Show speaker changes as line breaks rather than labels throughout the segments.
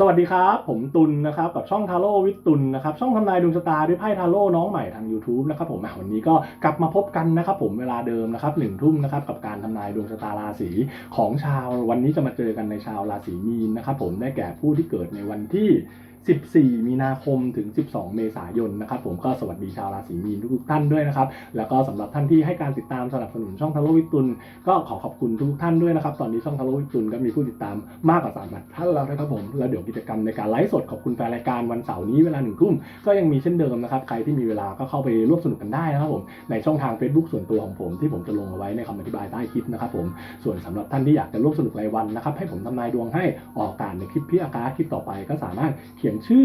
สวัสดีครับ ผมตุลนะครับกับช่องทาโร่วิทตุลนะครับช่องทำนายดวงชะตาด้วยไพ่ทาโร่น้องใหม่ทาง YouTube นะครับผมวันนี้ก็กลับมาพบกันนะครับผมเวลาเดิมนะครับหนึ่งทุ่มนะครับกับการทำนายดวงชะตาราศีของชาววันนี้จะมาเจอกันในชาวราศีมีนนะครับผมได้แก่ผู้ที่เกิดในวันที่ 14 มีนาคมถึง 12 เมษายนนะครับผมก็สวัสดีชาวราศีมีนทุกท่านด้วยนะครับแล้วก็สำหรับท่านที่ให้การติดตามสนับสนุนช่องทาโร่วิทตุลก็ขอขอบคุณทุกท่านด้วยนะครับตอนนี้ช่องทาโร่วิจุนก็มีผู้ติดตามมากกว่า3ามพันท่านแล้วนะครับผมแล้วเดี๋ยวกิจกรรมในการไลฟ์สดขอบคุณแฟนรายการวันเสาร์นี้เวลาหนึ่งทุ่มก็ยังมีเช่นเดิมนะครับใครที่มีเวลาก็เข้าไปร่วมสนุกกันได้นะครับผมในช่องทาง Facebook ส่วนตัวของผมที่ผมจะลงเอาไว้ในคำอธิบายใต้คลิปนะครับผมส่วนสำหรับท่านที่อยากจะร่วมสนุกรายวันนะครับให้ผมทำนายดวงให้ออกกาศในคลิปพี่อาการคลิปต่อไปก็สามารถเขียียนชื่อ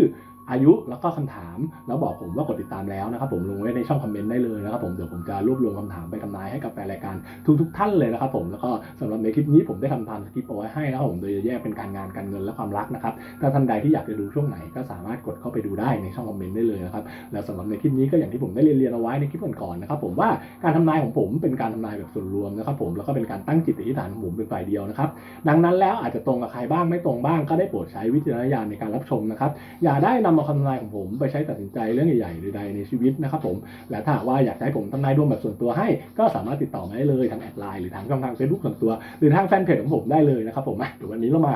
อายุแล้วก็คำถาม แล้วบอกผมว่ากดติดตามแล้วนะครับผมลงไว้ในช่องคอมเมนต์ได้เลยนะครับผมเดี๋ยวผมจะรวบรวมคำถามไปทำนายให้กับแฟนรายการทุกๆท่านเลยนะครับผมแล้วก็สำหรับในคลิปนี้ผมได้ทำตามสคริปต์เอาไว้ให้นะครับผมโดยจะแยกเป็นการงานการเงินและความรักนะครับถ้าท่านใดที่อยากจะดูช่วงไหนก็สามารถกดเข้าไปดูได้ในช่องคอมเมนต์ได้เลยนะครับแล้วสำหรับในคลิปนี้ก็อย่างที่ผมได้เรียนเรียนเอาไว้ในคลิปก่อนๆนะครับผมว่าการทำนายของผมเป็นการทำนายแบบส่วนรวมนะครับผมแล้วก็เป็นการตั้งจิตอธิษฐานของผมเป็นฝ่ายเดียวนะครับดังนั้นแล้วอาจจะตรงกับใครบ้างไม่ตรงบ้างก็ได้โปรดใช้วิจารณญาณในการรับชมนะครับอย่าได้นำเอาคำทำนายของผมไปใช้ตัดสินใจเรื่องใหญ่ๆใดๆในชีวิตนะครับผม และถ้าว่าอยากให้ผมทำนายดวงแบบส่วนตัวให้ ก็สามารถติดต่อมาได้เลยทางแอดไลน์หรือทางช่องทางเฟซบุ๊กส่วนตัว หรือทางแฟนเพจของผมได้เลยนะครับผมเดี๋ยววันนี้เรามา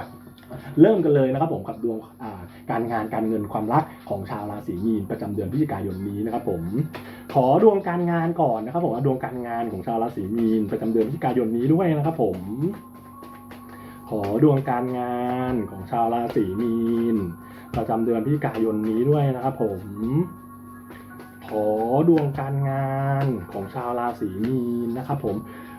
เริ่มกันเลยนะครับผมกับดวงการงานการเงินความรักของชาวราศีมีนประจำเดือนพฤศจิกายนนี้นะครับผมขอดวงการงานก่อนนะครับผมดวงการงานของชาวราศีมีนประจำเดือนพฤศจิกายนนี้ด้วยนะครับผมขอดวงการงานของชาวราศีมีน ประจำเดือนพฤศจิกายนนี้ด้วยนะครับผม ขอดวงการงานของชาวราศีมีนนะครับผม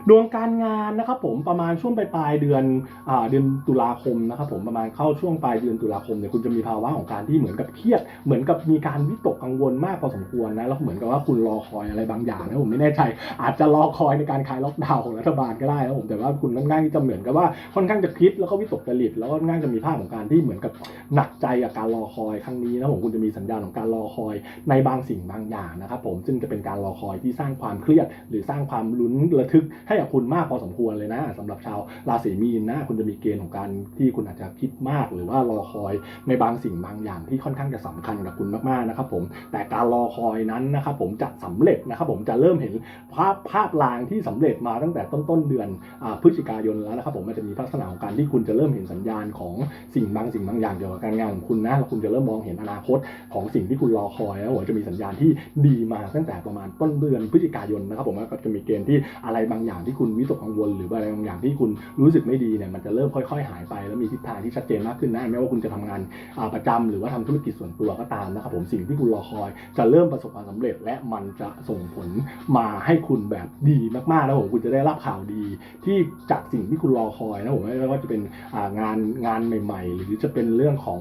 ดวงการงานนะครับผมประมาณช่วงปลายปลายเดือนอเดือนตุลาคมนะครับผมประมาณเข้าช่วงปลายเดือนตุลาคมเนี่ยคุณจะมีภาวะของการที่เหมือนกับเครียด เหมือนกับมีการวิตกกังวลมากพอสมควรนะแล้วเหมือนกับว่าคุณรอคอยอะไรบางอย่างนะผมไม่แน่ใจ อาจจะรอคอยในการคลายล็อกดาวน์ของรัฐบาลก็ได้นะผมแต่ว่าคุณค่อนข้างที่จะเหมือนกับว่าค่อนข้างจะคิดแล้วก็วิตกจริตแล้วก็ค่อนข้างจะมีภาพของการที่เหมือนกับหนักใจกับการรอคอยครั้งนี้นะผมคุณจะมีสัญญาณของการรอคอยในบางสิ่งบางอย่างนะครับผมซึ่งจะเป็นการรอคอยที่สร้างความเครียด หรือสร้างความลุ้นระทึกให้กับคุณมากพอสมควรเลยนะสำหรับชาวราศีมีนนะคุณจะมีเกณฑ์ของการที่คุณอาจจะคิดมาก หรือว่ารอคอยในบางสิ่งบางอย่างที่ค่อนข้างจะสำคัญกับคุณมากๆนะครับผมแต่การรอคอยนั้นนะครับผมจะสำเร็จนะครับผมจะเริ่มเห็นภาพภาพลางที่สำเร็จมาตั้งแต่ต้นต้นเดือนพฤศจิกายนแล้วนะครับผมมันจะมีลักษณะของการที่คุณจะเริ่มเห็นสัญญาณของสิ่งบางสิ่งบางอย่างเกี่ยวกับการงานของคุณนะแล้วคุณจะเริ่มมองเห็นอนาคตของสิ่งที่คุณรอคอยแล้วจะมีสัญญาณที่ดีมาตั้งแต่ประมาณต้นเดือนพฤศจิกายนนะครับผมก็จะมีเกณฑ์ที่อะไรบางอย่างที่คุณวิตกกังวลหรืออะไรบางอย่างที่คุณรู้สึกไม่ดีเนี่ยมันจะเริ่มค่อย ๆ หายไป แล้วมีทิศทางที่ชัดเจนมากขึ้นนะไม่ว่าคุณจะทำงานประจำหรือว่าทำธุรกิจส่วนตัวก็ตามนะครับผมสิ่งที่คุณรอคอยจะเริ่มประสบความสำเร็จ และมันจะส่งผลมาให้คุณแบบดีมากๆนะผมคุณจะได้รับข่าวดี ที่จากสิ่งที่คุณรอคอยนะผมไม่ว่าจะเป็นงานงานใหม่ ๆ หรือจะเป็นเรื่องของ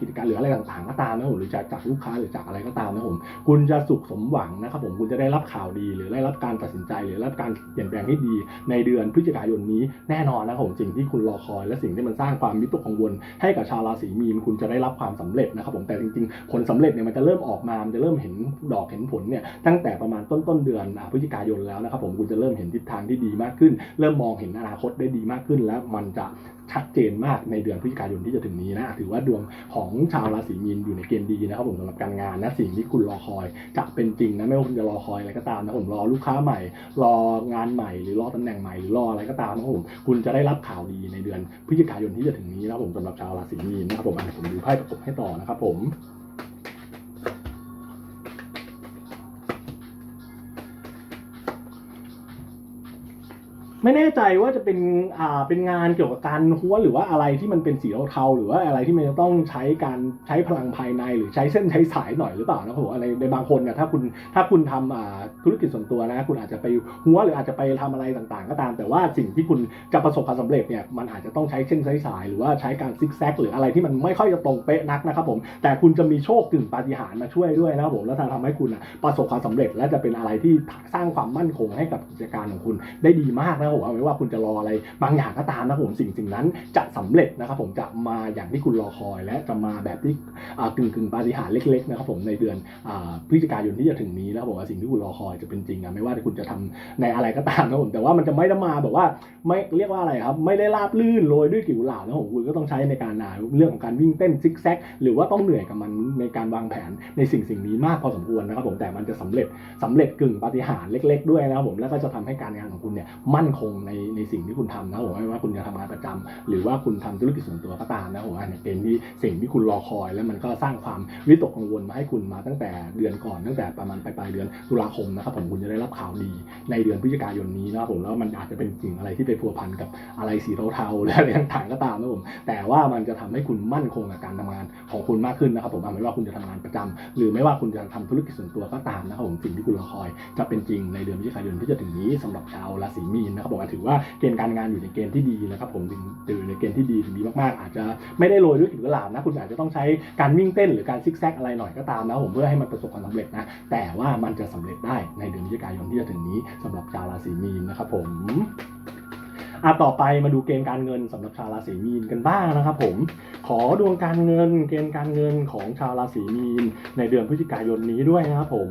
กิจการหรืออะไรต่างๆก็ตามนะผมหรือจากจากลูกค้าหรือจากอะไรก็ตามนะผมคุณจะสุขสมหวังนะครับผมคุณจะได้รับข่าวดี หรือได้รับการตัดสินใจ หรือได้รับการเปลี่ยนแปลงให้ดีในเดือนพฤศจิกายนนี้แน่นอนนะครับผมสิ่งที่คุณรอคอย และสิ่งที่มันสร้างความวิตกกังวล ให้กับชาวราศีมีนคุณจะได้รับความสำเร็จนะครับผมแต่จริงๆ ผลสำเร็จเนี่ยมันจะเริ่มออกมามันจะเริ่มเห็นดอกเห็นผลเนี่ยตั้งแต่ประมาณต้นต้นเดือนพฤศจิกายนแล้วนะครับผมคุณจะเริ่มเห็นทิศทางที่ดีมากขึ้น เริ่มมองเห็นอนาคตได้ดีมากขึ้น แล้วมันจะ ชัดเจนมากในเดือนพฤศจิกายนที่จะถึงนี้นะถือว่าดวงของชาวราศีมีนอยู่ในเกณฑ์ดีนะครับผมสำหรับการงานนะสิ่งที่คุณรอคอยจะเป็นจริงนะไม่ว่าคุณจะรอคอยอะไรก็ตามนะผมรอลูกค้าใหม่ รองานใหม่หรือรอตำแหน่งใหม่หรือรออะไรก็ตามนะครับผมคุณจะได้รับข่าวดีในเดือนพฤศจิกายนที่จะถึงนี้นะครับผมสำหรับชาวราศีมีนนะครับผมอะผมดูไพ่ประกบให้ต่อนะครับผม ไม่แน่ใจว่าจะเป็นอ่าเป็นงานเกี่ยวกับการหัวหรือว่าอะไรที่มันเป็นสีเทาๆหรือว่าอะไรที่มันจะต้องใช้การใช้พลังภายในหรือใช้เส้นใช้สายหน่อยหรือเปล่านะผมอะไรในบางคนเนี่ยถ้าคุณถ้าคุณทำอ่าธุรกิจส่วนตัวนะ คุณอาจจะไปหัวหรืออาจจะไปทำอะไรต่างๆ ก็ตาม แต่ว่าสิ่งที่คุณจะประสบความสำเร็จเนี่ยมันอาจจะต้องใช้เส้นใช้สาย หรือว่าใช้การซิกแซกหรืออะไรที่มันไม่ค่อยจะตรงเป๊ะนักนะครับผมแต่คุณจะมีโชคกึ่งปาฏิหาริย์มาช่วยด้วยนะครับผมแล้วทำให้คุณอะประสบความสำเร็จและจะเป็นอะไรที่สร้างความมั่นคงให้กับกิจการของคุณได้ดีมากนะครับผมผมว่าไม่ว่าคุณจะรออะไร บางอย่างก็ตามนะผมสิ่งสิ่งนั้นจะสำเร็จนะครับผมจะมาอย่างที่คุณรอคอย และจะมาแบบที่กึ่งกึ่งปาฏิหาริย์เล็กๆนะครับผมในเดือนอพฤศจิกายนที่จะถึงนี้นะครับผมว่าสิ่งที่คุณรอคอยจะเป็นจริงนะไม่ว่าคุณจะทำในอะไรก็ตามนะผมแต่ว่ามันจะไม่ได้มาแบบว่าไม่เรียกว่าอะไรครับ ไม่ได้ราบลื่นโรยด้วยกิ่วหลาบนะผมคุณก็ต้องใช้ในการอ่าเรื่องของการวิ่งเต้นซิกแซกหรือว่าต้องเหนื่อยกับมันในการวางแผนในสิ่งสิ่งนี้มากพอสมควรนะครับผมแต่มันจะสำเร็จสำเร็จกึ่งปาฏิหาริย์เล็ก ๆ ด้วยนะครับผมแล้วก็จะทำให้การงานของคุณเนี่ยมั่นคงในในสิ่งที่คุณทำนะผมไม่ว่าคุณจะทำงานประจำหรือว่าคุณทำธุรกิจส่วนตัวก็ตามนะผมอันนี้เป็นที่สิ่งที่คุณรอคอย แล้วมันก็สร้างความวิตกกังวลมาให้คุณมาตั้งแต่เดือนก่อนตั้งแต่ประมาณปลายเดือนตุลาคมนะครับผมคุณจะได้รับข่าวดีในเดือนพฤศจิกายนนี้นะครับผมแล้วมันอาจจะเป็นสิ่งอะไรที่ไปพัวพันกับอะไรสีเทาๆหรืออะไรต่างๆก็ตามนะผมแต่ว่ามันจะทำให้คุณมั่นคงกับการทำงานของคุณมากขึ้นนะครับผมไม่ว่าคุณจะทำงานประจำหรือไม่ว่าคุณจะทำธุรกิจส่วนตัวก็ตามนะครับผมสิ่งที่คุณรอคอย จะเป็นจริงในเดือนพฤศจิกายนที่จะถึงนี้สำหรับชาวราศีมีนนะครับผมว่าถือว่าเกณฑ์การงานอยู่ในเกณฑ์ที่ดีนะครับผมถึงอยู่ในเกณฑ์ที่ดีถึงดีมากๆ อาจจะไม่ได้โรยด้วยกลิ่นกุหลาบนะคุณอาจจะต้องใช้การวิ่งเต้นหรือการซิกแซกอะไรหน่อยก็ตามนะผมเพื่อให้มันประสบความสำเร็จนะแต่ว่ามันจะสำเร็จได้ในเดือนพฤศจิกายนที่จะถึงนี้สำหรับชาวราศีมีนนะครับผมอะต่อไปมาดูเกณฑ์การเงินสำหรับชาวราศีมีนกันบ้างนะครับผมขอดวงการเงินเกณฑ์การเงินของชาวราศีมีนในเดือนพฤศจิกายนนี้ด้วยนะครับผม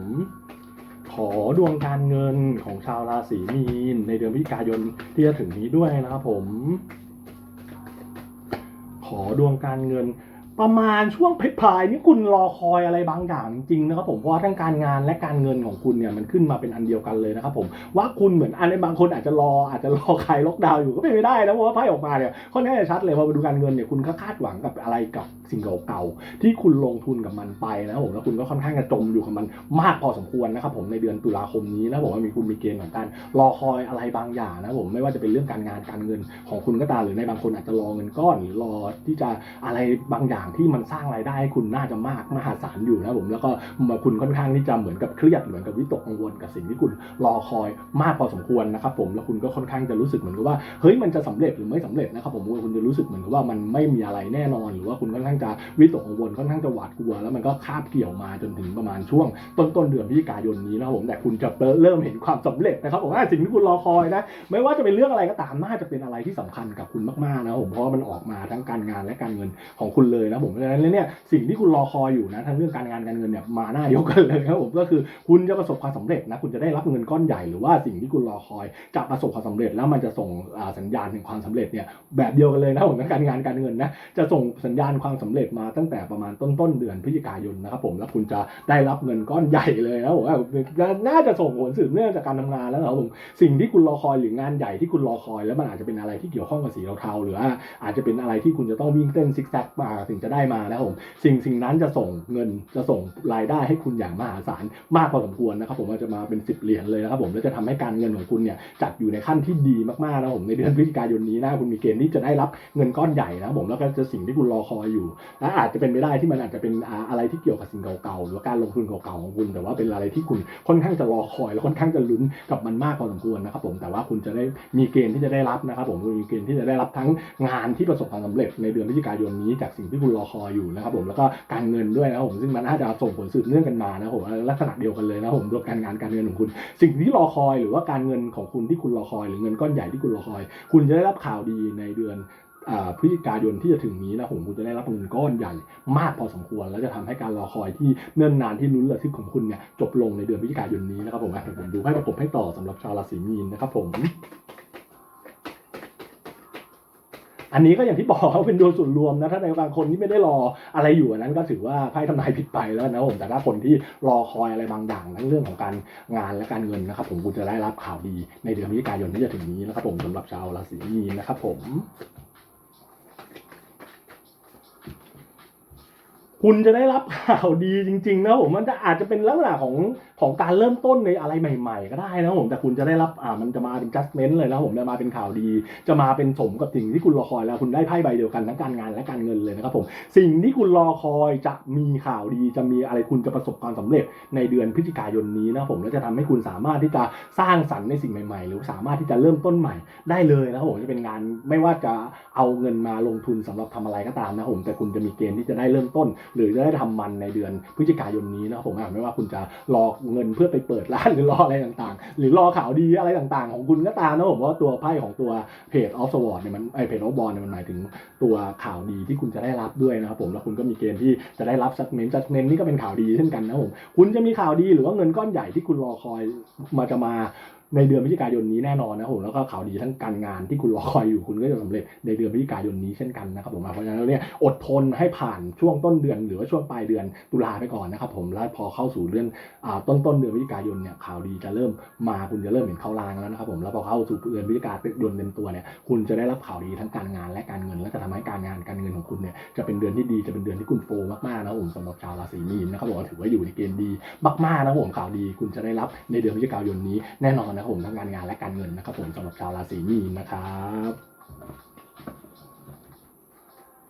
ขอดวงการเงินของชาวราศีมีน ในเดือนพฤศจิกายนที่จะถึงนี้ด้วยนะครับผม ขอดวงการเงิน ประมาณช่วงเพลายนี่คุณรอคอยอะไรบางอย่างจริงๆนะครับผมเพราะว่าทั้งการงานและการเงินของคุณเนี่ยมันขึ้นมาเป็นอันเดียวกันเลยนะครับผมว่าคุณเหมือนอันในบางคนอาจจะรออาจจะรอใครล็อกดาวน์อยู่ก็เป็นไม่ได้นะเพราะว่าไพ่ออกมาเนี่ยค่อนข้างจะชัดเลยพอมาดูการเงินเนี่ยคุณก็คาดหวังกับอะไรกับสิ่งเก่าๆที่คุณลงทุนกับมันไปนะครับผมแล้วคุณก็ค่อนข้างจะจมอยู่กับมันมากพอสมควรนะครับผมในเดือนตุลาคมนี้นะผมว่ามีคุณมีเกณฑ์ของการรอคอยอะไรบางอย่างนะครับผมไม่ว่าจะเป็นเรื่องการงานการเงินของคุณก็ตามหรือในบางคนอาจจะรอเงินก้อนหรือรอที่จะอะไรบางอย่างที่มันสร้างรายได้ให้คุณน่าจะมากมหาศาลอยู่นะผมแล้วก็คุณค่อนข้างที่จะเหมือนกับเครียดเหมือนกับวิตกกังวลกับสิ่งที่คุณรอคอยมากพอสมควรนะครับผมแล้วคุณก็ค่อนข้างจะรู้สึกเหมือนกับว่าเฮ้ยมันจะสำเร็จหรือไม่สำเร็จนะครับผมคุณจะรู้สึกเหมือนกับว่ามันไม่มีอะไรแน่นอน หรือว่าคุณค่อนข้างจะวิตกกังวลค่อนข้างจะหวาดกลัว แล้วมันก็คาบเกี่ยวมาจนถึงประมาณช่วง ต้นต้นเดือนพฤศจิกายนนี้นะครับผมแต่คุณจะเริ่มเห็นความสำเร็จนะครับผมสิ่งที่คุณรอคอยนะไม่ว่าจะเป็นเรื่องอะไรก็ตามน่าจะเป็นอะไรที่สำคัญกับคุณมากๆนะผมเพราะมันออกมาทั้งการงานและการเงินของคุณเลยนะผมเพราะฉะนั้นเนี่ยสิ่งที่คุณรอคอยอยู่นะทั้งเรื่องการงานการเงินเนี่ยมาหน้าเดียวกันเลยครับผมก็คือคุณจะประสบความสำเร็จนะคุณจะได้รับเงินก้อนใหญ่หรือว่าสิ่งที่คุณรอคอยจะประสบความสำเร็จแล้วมันจะส่งสัญญาณถึงความสำเร็จเนี่ยแบบเดียวกันเลยนะผมทั้งการงานการเงินนะจะส่งสัญญาณความสำเร็จมาตั้งแต่ประมาณต้นต้นเดือนพฤศจิกายนนะครับผมแล้วคุณจะได้รับเงินก้อนใหญ่เลยนะผมน่าจะส่งผลสืบเนื่องจากการทำงานแล้วนะครับผมสิ่งที่คุณรอคอยหรืองานใหญ่ที่คุณรอคอย แล้วมันอาจจะเป็นอะไรที่เกี่ยวข้องกับสีเทาๆหรือว่าอาจจะเป็นอะไรที่คุณจะต้องวิ่งเต้นซิกแซกมาถึงจะได้มานะครับผมสิ่งสิ่งนั้นจะส่งเงินจะส่งรายได้ให้คุณอย่างมหาศาลมากพอสมควรนะครับผมว่าจะมาเป็น 10 เหรียญเลยนะครับผมแล้วจะทำให้การเงินของคุณเนี่ยจัดอยู่ในขั้นที่ดีมากๆนะครับผมในเดือนพฤศจิกายนนี้นะคุณมีเกณฑ์ที่จะได้รับเงินก้อนใหญ่นะครับผมแล้วก็จะสิ่งที่คุณรอคอยอยู่และอาจจะเป็นไปได้ที่มันอาจจะเป็นอะไรที่เกี่ยวกับสิ่งเก่าๆหรือการลงทุนเก่าๆของคุณ แต่ว่าเป็นอะไรที่คุณค่อนข้างจะรอคอย และค่อนข้างจะลุ้นกับมันมากพอสมควรนะครับผมแต่ว่าคุณจะได้มีเกณฑ์ที่จะได้รับนะครับผมมีเกณฑ์ที่จะได้รับทั้งงานที่ประสบความสำเร็จในเดือนพฤศจิกายนนี้จากสิ่งที่คุณรอคอยอยู่นะครับผมแล้วก็การเงินด้วยนะครับผมซึ่งมันน่าจะส่งผลสืบเนื่องกันมานะครับผมลักษณะเดียวกันเลยนะครับผมตัวการงานการเงินของคุณ สิ่งที่รอคอยหรือว่าการเงินของคุณที่คุณรอคอย หรือเงินก้อนใหญ่ที่คุณรอคอย คุณจะได้รับข่าวดีในเดือนพฤศจิกายนที่จะถึงนี้นะผมคุณจะได้รับเงินก้อนใหญ่มากพอสมควร แล้วจะทำให้การรอคอยที่เนิ่นนานที่ลุ้นระทึกของคุณเนี่ยจบลงในเดือนพฤศจิกายนนี้นะครับผมอ่ผมดูให้ประกบให้ต่อสำหรับชาวราศีมีนนะครับผม อันนี้ก็อย่างที่บอกเขาเป็นดวงส่วนรวมนะถ้าในบางคนที่ไม่ได้รออะไรอยู่อันนั้นก็ถือว่าไพ่ทำนายผิดไปแล้วนะผมแต่ถ้าคนที่รอคอยอะไรบางอย่างทั้งเรื่องของการงานและการเงินนะครับผมคุณจะได้รับข่าวดีในเดือนพฤศจิกายนที่จะถึงนี้นะครับผมสำหรับชาวราศีมีนนะครับผมคุณจะได้รับข่าวดีจริงๆนะผมมันจะอาจจะเป็นลักษณะของของการเริ่มต้นในอะไรใหม่ ๆ ก็ได้นะผมแต่คุณจะได้รับอ่ามันจะมาเป็น judgment เลยนะผมจะมาเป็นข่าวดี จะมาเป็นสมกับสิ่งที่คุณรอคอยแล้วคุณได้ไพ่ใบเดียวกันทั้งการงานและการเงินเลยนะครับผมสิ่งที่คุณรอคอยจะมีข่าวดี จะมีอะไรคุณจะประสบความสำเร็จในเดือนพฤศจิกายนนี้นะผมแล้วจะทำให้คุณสามารถที่จะสร้างสรรค์ในสิ่งใหม่ ๆ หรือสามารถที่จะเริ่มต้นใหม่ได้เลยนะครับผมจะเป็นงานไม่ว่าจะเอาเงินมาลงทุนสำหรับทำอะไรก็ตามนะผมแต่คุณจะมีเกณฑ์ที่จะได้เริ่มต้น หรือจะได้ทำมันในเดือนพฤศจิกายนนี้นะครับผมไม่ว่าคุณจะรอเงินเพื่อไปเปิดร้านหรือรออะไรต่างๆ หรือรอข่าวดีอะไรต่างๆ ของคุณก็ตามนะผมว่าตัวไพ่ของตัวเพจออฟสวอร์ดเนี่ยมันไอเพจออฟบอลเนี่ยมันหมายถึงตัวข่าวดีที่คุณจะได้รับด้วยนะครับผมแล้วคุณก็มีเกณฑ์ที่จะได้รับจัดเมนจัดเมนนี่ก็เป็นข่าวดีเช่นกันนะผมคุณจะมีข่าวดีหรือว่าเงินก้อนใหญ่ที่คุณรอคอยมาจะมา ในเดือนพฤศจิกายนนี้แน่นอนนะผมแล้วก็ข่าวดีทั้งการงานที่คุณรอคอยอยู่คุณก็จะสำเร็จในเดือนพฤศจิกายนนี้เช่นกันนะครับผมเพราะฉะนั้นเนี่ยอดทนให้ผ่านช่วงต้นเดือนหรือว่าช่วงปลายเดือนตุลาไปก่อนนะครับผมแล้วพอเข้าสู่เดือนต้นต้นเดือนพฤศจิกายนเนี่ยข่าวดีจะเริ่มมาคุณจะเริ่มเห็นเข้ารางแล้วนะครับผมแล้วพอเข้าสู่เดือนพฤศจิกายนเต็มตัวเนี่ยคุณจะได้รับข่าวดีทั้งการงานและการเงิน และจะทำให้การงานการเงินของคุณเนี่ยจะเป็นเดือนที่ดีจะเป็นเดือนที่คุณโฟล์มากๆนะครับผมสำหรับชาวราศีมีนนะครับผมถือว่าอยู่ในเกณฑ์ดีมากๆนะผมข่าวดีคุณจะได้รับในเดือนพฤศจิกายนนี้แน่นอนนะครับผมทั้งการงานและการเงินนะครับผมสำหรับชาวราศีมีนนะครับ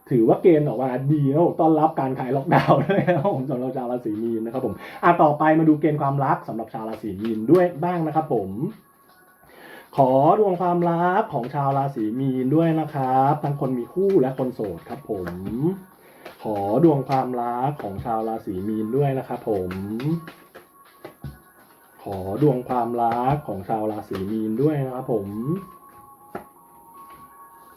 ถือว่าเกณฑ์ออกมาดีนะผมต้อนรับการขายล็อกดาวน์ด้วยนะครับผมสำหรับชาวราศีมีนนะครับผมอะต่อไปมาดูเกณฑ์ความรักสำหรับชาวราศีมีนด้วยบ้างนะครับผม ขอดวงความรักของชาวราศีมีนด้วยนะครับทั้งคนมีคู่และคนโสดครับผม ขอดวงความรักของชาวราศีมีนด้วยนะครับผม ขอดวงความรักของชาวราศีมีนด้วยนะครับผม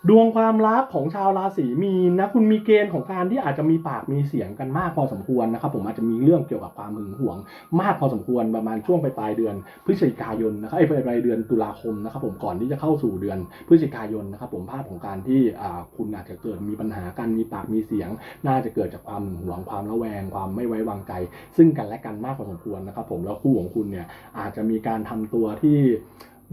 ดวงความรักของชาวราศีมีนนะคุณมีเกณฑ์ของการที่อาจจะมีปากมีเสียงกันมากพอสมควรนะครับผมอาจจะมีเรื่องเกี่ยวกับความหึงหวง มากพอสมควรประมาณช่วงปลายเดือนพฤศจิกายนนะครับไอ้ปลายเดือนตุลาคมนะครับผมก่อนที่จะเข้าสู่เดือนพฤศจิกายนนะครับผมภาพของการที่คุณอาจจะเกิดมีปัญหากันมีปากมีเสียง น่าจะเกิดจากความหึงหวงความระแวง ความไม่ไว้วางใจ ซึ่งกันและกันมากพอสมควรนะครับผมแล้วคู่ของคุณเนี่ยอาจจะมีการทำตัวที่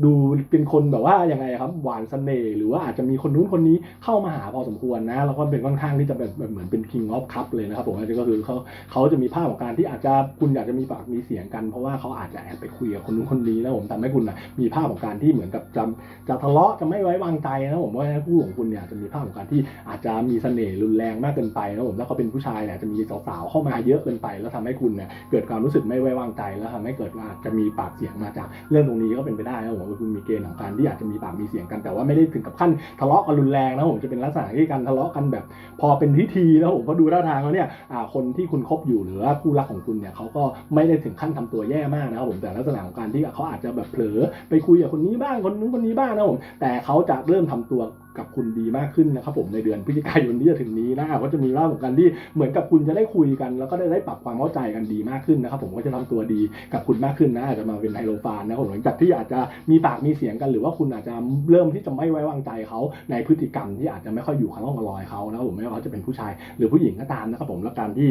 ดูเป็นคนแบบว่ายังไงครับ หวานเสน่ห์หรือว่าอาจจะมีคนนู้นคนนี้เข้ามาหาพอสมควรนะแล้วก็เป็นค่อนข้างที่จะแบบเหมือนเป็น king of cup เลยนะครับผมอันนี้ก็คือเขาเขาจะมีภาพของการที่อาจจะคุณอยากจะมีปากมีเสียงกัน เพราะว่าเขาอาจจะแอบไปคุยกับคนนู้นคนนี้แล้วผมทำให้คุณนะมีภาพของการที่เหมือนกับจะจะทะเลาะจะไม่ไว้วางใจนะผมว่าคู่ของคุณเนี่ยจะมีภาพของการที่อาจจะมีเสน่ห์รุนแรงมากเกินไปนะผมแล้วเขาเป็นผู้ชายเนี่ยจะมีสาวๆเข้ามาเยอะเกินไป แล้วทำให้คุณเนี่ยเกิดความรู้สึกไม่ไว้วางใจแล้วทำให้เกิดว่าจะมีปากเสียงมาจากเรื่องตรงนี้ก็เป็นไปได้นะผมก็คุณมีเกณฑ์ของการที่อาจจะมีปากมีเสียงกันแต่ว่าไม่ได้ถึงกับขั้นทะเลาะกันรุนแรงนะผมจะเป็นลักษณะที่การทะเลาะกันแบบ พอเป็นพิธีนะผมเพราะดูท่าทางแล้วเนี่ยคนที่คุณคบอยู่หรือว่าคู่รักของคุณเนี่ยเขาก็ไม่ได้ถึงขั้นทำตัวแย่มากนะครับผมแต่ลักษณะของการที่เขาอาจจะแบบเผลอไปคุยกับคนนี้บ้างคนนู้นคนนี้บ้างนะผมแต่เขาจะเริ่มทำตัว กับคุณดีมากขึ้นนะครับผมในเดือนพฤศจิกายนที่จะถึงนี้นะก็จะมีว่าของกันที่เหมือนกับคุณจะได้คุยกัน แล้วก็ได้ได้ปรับความเข้าใจกันดีมากขึ้นนะครับผมก็จะทำตัวดีกับคุณมากขึ้นนะอาจจะมาเป็นไฮโลฟานนะครับผมหลังจากที่อาจจะมีปากมีเสียงกัน หรือว่าคุณอาจจะเริ่มที่จะไม่ไว้วางใจเขาในพฤติกรรมที่อาจจะไม่ค่อยอยู่ข้างร่องกับรอยเขานะครับผมไม่ว่าเขาจะเป็นผู้ชาย หรือผู้หญิงก็ตามนะครับผมแล้วการที่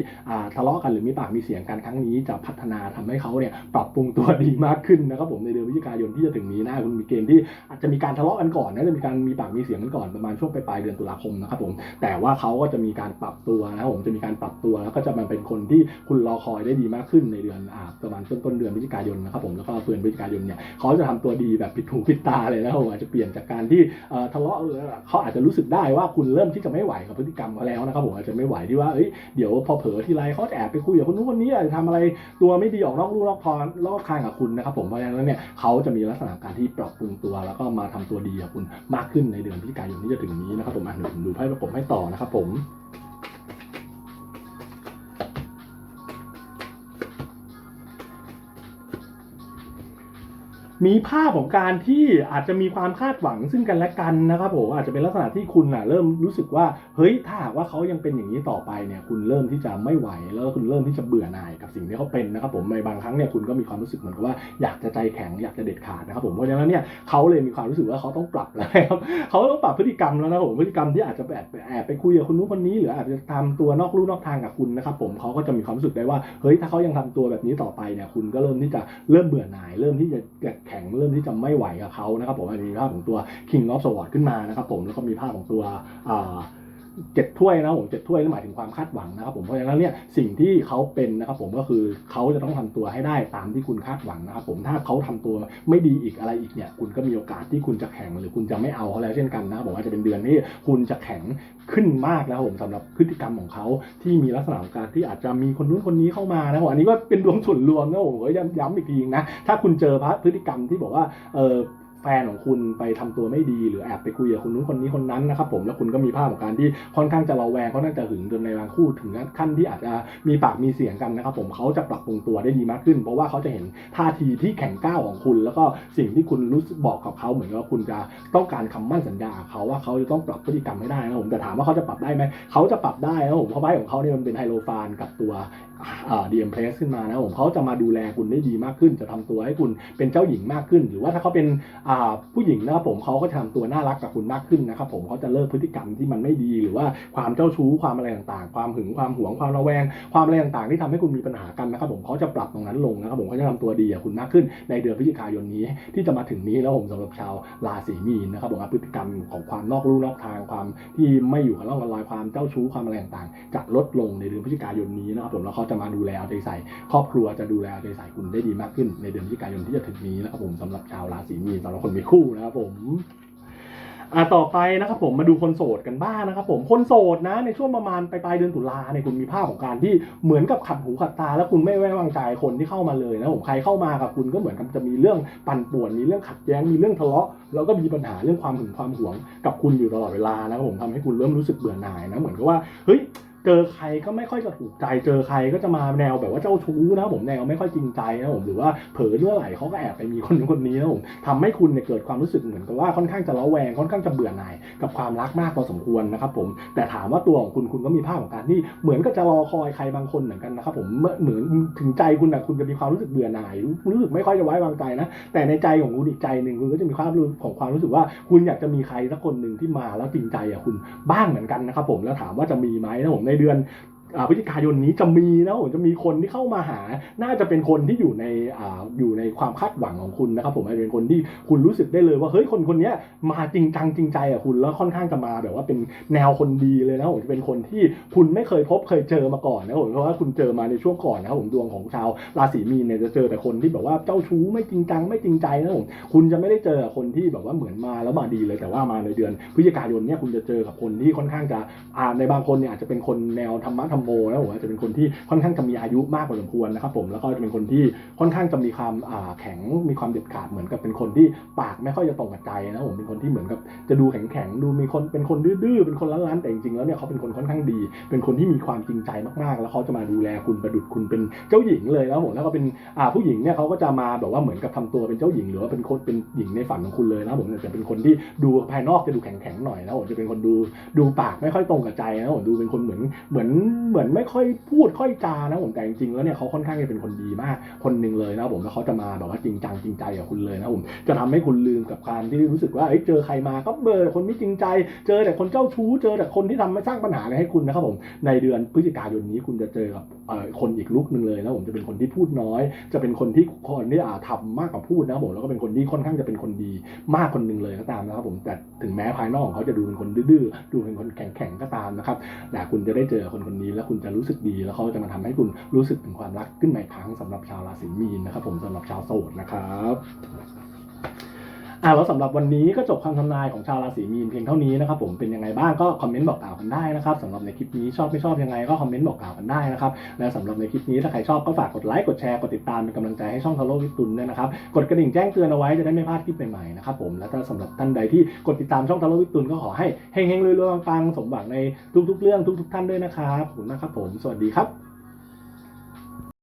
ทะเลาะกันหรือมีปากมีเสียงกันครั้งนี้จะพัฒนาทำให้เขาเนี่ยปรับปรุงตัวดีมากขึ้นนะครับผมในเดือนพฤศจิกายนที่จะถึงนี้นะคุณมีเกณฑ์ที่อาจจะมีการทะเลาะกันก่อนนะจะมีการมีปากมีเสียงกันก่อนประมาณช่วงปลายเดือนตุลาคมนะครับผมแต่ว่าเขาก็จะมีการปรับตัวนะครับผมจะมีการปรับตัวแล้วก็จะมาเป็นคนที่คุณรอคอยได้ดีมากขึ้นในเดือนอ่าประมาณต้นต้นเดือนพฤศจิกายนนะครับผมแล้วก็เดือนพฤศจิกายนเนี่ยเขาจะทำตัวดีแบบผิดหูผิดตาเลยนะครับผมอาจจะเปลี่ยนจากการที่เอ่อทะเลาะเขาอาจจะรู้สึกได้ว่าคุณเริ่มที่จะไม่ไหวกับพฤติกรรมเขาแล้วนะครับผมอาจจะไม่ไหวที่ว่าเอ้ยเดี๋ยวพอเผลอทีไรเขาจะแอบไปคุยกับคนนู้นคนนี้อาจจะทำอะไรตัวไม่ดีออกนอกลู่นอกทางนอกทางกับคุณนะครับผมเพราะฉะนั้นเนี่ยเขาจะมีลักษณะการที่ปรับปรุงตัว แล้วก็มาทำตัวดีกับคุณมากขึ้นในเดือนพฤศจิกายนอย่างที่จะถึงนี้นะครับผมอะเดี๋ยวผมดูไพ่ประกบให้ต่อนะครับผม มีภาพของการที่อาจจะมีความคาดหวังซึ่งกันและกันนะครับผมอาจจะเป็นลักษณะที่คุณน่ะเริ่มรู้สึกว่าเฮ้ยถ้าหากว่าเขายังเป็นอย่างนี้ต่อไปเนี่ยคุณเริ่มที่จะไม่ไหว แล้วคุณเริ่มที่จะเบื่อหน่ายกับสิ่งที่เขาเป็นนะครับผมในบางครั้งเนี่ยคุณก็มีความรู้สึกเหมือนกับว่าอยากจะใจแข็งอยากจะเด็ดขาดนะครับผมเพราะฉะนั้นเนี่ยเขาเลยมีความรู้สึกว่าเขาต้องปรับแล้วครับเขาต้องปรับพฤติกรรมแล้วนะผมพฤติกรรมที่อาจจะแอบแอบไปคุยกับคนนู้นคนนี้ หรืออาจจะทำตัวนอกลู่นอกทางกับคุณนะครับผมเขาก็จะมีความรู้สึกได้ว่าเฮ้ยถ้าเขายังทำตัวแบบนี้ต่อไปเนี่ยคุณก็เริ่มที่จะเริ่มเบื่อหน่าย เริ่มที่จะแข็งเริ่มที่จะไม่ไหวกับเขานะครับผมอันนี้มีภาพของตัว King of Swords ขึ้นมานะครับผมแล้วก็มีภาพของตัวอ่า เจ็ดถ้วยนะผมเจ็ดถ้วยนั่นหมายถึงความคาดหวังนะครับผมเพราะฉะนั้นเนี่ยสิ่งที่เขาเป็นนะครับผมก็คือเขาจะต้องทำตัวให้ได้ตามที่คุณคาดหวังนะครับผมถ้าเขาทำตัวไม่ดีอีกอะไรอีกเนี่ยคุณก็มีโอกาสที่คุณจะแข็งหรือคุณจะไม่เอาเขาแล้วเช่นกันนะผมอาจจะเป็นเดือนที่คุณจะแข็งขึ้นมากแล้วผมสำหรับพฤติกรรมของเขาที่มีลักษณะของการที่อาจจะมีคนนู้นคนนี้เข้ามานะครับผมอันนี้ก็เป็นดวงส่วนรวมนะผมก็ย้ำย้ำอีกทีนะถ้าคุณเจอพระพฤติกรรมที่บอกว่าเออ แฟนของคุณไปทำตัวไม่ดีหรือแอบไปคุยกับคนนู้นคนนี้คนนั้นนะครับผมแล้วคุณก็มีภาพของการที่ค่อนข้างจะระแวงค่อนข้างจะหึงจนในบางคู่ถึงขั้นที่อาจจะมีปากมีเสียงกันนะครับผมเขาจะปรับปรุงตัวได้ดีมากขึ้น เพราะว่าเขาจะเห็นท่าทีที่แข็งก้าวของคุณ แล้วก็สิ่งที่คุณรู้สึกบอกกับเขาเหมือนกับว่าคุณจะต้องการคำมั่นสัญญาเขาว่าเขาจะต้องปรับพฤติกรรมให้ได้นะผมแต่ถามว่าเขาจะปรับได้ไหมเขาจะปรับได้นะผมเพราะไพ่ของเขาเนี่ยมันเป็นไฮโลฟานกับตัว ดีเอ็มเพรสขึ้นมานะผมเขาจะมาดูแลคุณได้ดีมากขึ้น จะทำตัวให้คุณเป็นเจ้าหญิงมากขึ้น หรือว่าถ้าเขาเป็นผู้หญิงนะครับผมเขาก็จะทำตัวน่ารักกับคุณมากขึ้นนะครับผมเขาจะเลิกพฤติกรรมที่มันไม่ดี หรือว่าความเจ้าชู้ความอะไรต่างๆ ความหึงความหวงความระแวง ความอะไรต่างๆ ที่ทำให้คุณมีปัญหากันนะครับผมเขาจะปรับตรงนั้นลงนะครับผมเขาจะทำตัวดีกับคุณมากขึ้น ในเดือนพฤศจิกายนนี้ ที่จะมาถึงนี้แล้วผมสำหรับชาวราศีมีนนะครับผมพฤติกรรมของความนอกลู่นอกทางความที่ไม่อยู่กับร่องกับรอยความเจ้าชู้ความอะไรต่างๆจะลดลงในเดือนพฤศจิกายนนี้นะครับผมแล้วเขาจะมาดูแลเอาใจใส่ ครอบครัวจะดูแลเอาใจใส่คุณได้ดีมากขึ้นในเดือนพฤศจิกายนที่จะถึงนี้นะครับผมสำหรับชาวราศีมีนสำหรับคนมีคู่นะครับผมอ่าต่อไปนะครับผมมาดูคนโสดกันบ้างนะครับผมคนโสดนะในช่วงประมาณปลายเดือนตุลาเนี่ยคุณมีภาพของการที่เหมือนกับขัดหูขัดตา แล้วคุณไม่ไว้วางใจคนที่เข้ามาเลยนะผมใครเข้ามากับคุณก็เหมือนกับจะมีเรื่องปั่นป่วนมีเรื่องขัดแย้งมีเรื่องทะเลาะแล้วก็มีปัญหาเรื่องความหึงความหวงกับคุณอยู่ตลอดเวลานะครับผมทำให้คุณเริ่มรู้สึกเบื่อหน่ายนะเหมือนกับว่าเฮ้ย เจอใครก็ไม่ค่อยจะถูกใจ เจอใครก็จะมาแนวแบบว่าเจ้าชู้นะผมแนวไม่ค่อยจริงใจนะผมหรือว่าเผลอเมื่อไหร่เขาก็แอบไปมีคนคนนี้นะผมทำให้คุณเนี่ยเกิดความรู้สึกเหมือนกับว่าค่อนข้างจะระแวงค่อนข้างจะเบื่อหน่ายกับความรักมากพอสมควรนะครับผมแต่ถามว่าตัวของคุณคุณก็มีภาพของการที่เหมือนกับจะรอคอยใครบางคนเหมือนกันนะครับผมเหมือนถึงใจคุณนะคุณจะมีความรู้สึกเบื่อหน่ายรู้สึกไม่ค่อยจะไว้วางใจนะแต่ในใจของคุณอีกใจหนึ่งคุณก็จะมีความรู้ของความรู้สึกว่าคุณอยากจะมีใครสักคนหนึ่งที่มาแล้วจริงใจกับคุณบ้างเหมือนกันนะครับผมแล้วถามว่าจะมีไหมนะผมในในเดือน พฤศจิกายนนี้จะมีนะผมจะมีคนที่เข้ามาหา น่าจะเป็นคนที่อยู่ในอ่าอยู่ในความคาดหวังของคุณนะครับ ผมอาจจะเป็นคนที่คุณรู้สึกได้เลยว่าเฮ้ยคนคนนี้มาจริงจังจริงใจกับคุณแล้วค่อนข้างจะมาแบบว่าเป็นแนวคนดีเลยนะผมจะเป็นคนที่คุณไม่เคยพบเคยเจอมาก่อนนะผมเพราะว่าคุณเจอมาในช่วงก่อนนะครับผมดวงของชาวราศีมีนเนี่ยจะเจอแต่คนที่แบบว่าเจ้าชู้ไม่จริงจังไม่จริงใจนะผมคุณจะไม่ได้เจอคนที่แบบว่าเหมือนมาแล้วมาดีเลยแต่ว่ามาในเดือนพฤศจิกายนเนี่ยคุณจะเจอกับคนที่ค่อนข้างจะอ่าในบางคนเนี่ยอาจจะเป็นคนแนวธรรมะธรรมโมนะผมจะเป็นคนที่ค่อนข้างจะมีอายุมากพอสมควรนะครับผมแล้วก็จะเป็นคนที่ค่อนข้างจะมีความแข็งมีความเด็ดขาดเหมือนกับเป็นคนที่ปากไม่ค่อยจะตรงกับใจนะผมเป็นคนที่เหมือนกับจะดูแข็งแข็งดูมีคนเป็นคนดื้อเป็นคนล้านๆแต่จริงๆแล้วเนี่ยเขาเป็นคนค่อนข้างดี เป็นคนที่มีความจริงใจมากๆ แล้วเขาจะมาดูแลคุณประดุดคุณเป็นเจ้าหญิงเลยแล้วผมแล้วก็เป็นผู้หญิงเนี่ยเขาก็จะมาแบบว่าเหมือนกับทำตัวเป็นเจ้าหญิง หรือว่าเป็นคนเป็นหญิงในฝันของคุณเลยนะผมจะเป็นคนที่ดูภายนอกจะดูแข็งๆหน่อยนะผมจะเป็นคนดูดูปากไม่ค่อยตรงกับใจนะผมดูเป็นคนเหมือนเหมือนเหมือนไม่ค่อยพูดค่อยจานะผมแต่จริงๆแล้วเนี่ยเขาค่อนข้างจะเป็นคนดีมาก คนหนึ่งเลยนะผมแล้วเขาจะมาแบบว่าจริงจังจริงใจกับคุณเลยนะผมจะทำให้คุณลืมกับการที่รู้สึกว่าเอ้เจอใครมาก็เบอร์คนไม่จริงใจ เจอแต่คนเจ้าชู้เจอแต่คนที่ทำไม่สร้างปัญหาอะไรให้คุณนะครับผมในเดือนพฤศจิกายนนี้คุณจะเจอกับคนอีกลุกหนึ่งเลยนะผมจะเป็นคนที่พูดน้อย จะเป็นคนที่คนที่อาทำมากกว่าพูดนะผมแล้วก็เป็นคนที่ค่อนข้างจะเป็นคนดีมากคนหนึ่งเลยก็ตามนะครับผมแต่ถึงแม้ภายนอกของเขาจะดูเป็นคนดื้อดูเป็นคนแข็งๆก็ตามนะครับแต่คุณจะได้เจอคนคนนี้แล้วคุณจะรู้สึกดี แล้วเขาจะมาทำให้คุณรู้สึกถึงความรักขึ้นใหม่ครั้งสำหรับชาวราศีมีนนะครับผมสำหรับชาวโสดนะครับ อ่าแล้วสำหรับวันนี้ก็จบคำทำนายของชาวราศีมีนเพียงเท่านี้นะครับผมเป็นยังไงบ้างก็คอมเมนต์บอกกล่าวกันได้นะครับสำหรับในคลิปนี้ชอบไม่ชอบยังไงก็คอมเมนต์บอกกล่าวกันได้นะครับและสำหรับในคลิปนี้ถ้าใครชอบก็ฝากกดไลค์กดแชร์กดติดตามเป็นกำลังใจให้ช่องทาโร่วิตุนด้วยนะครับกดกระดิ่งแจ้งเตือนเอาไว้จะได้ไม่พลาดคลิปใหม่ๆนะครับผมแล้วก็สำหรับท่านใดที่กดติดตามช่องทาโร่วิตุนก็ขอให้เฮงๆรวยๆปังๆสมหวังในทุกๆ เรื่องทุก ๆ ท่านด้วยนะครับขอบคุณมากครับผมสวัสดีครับ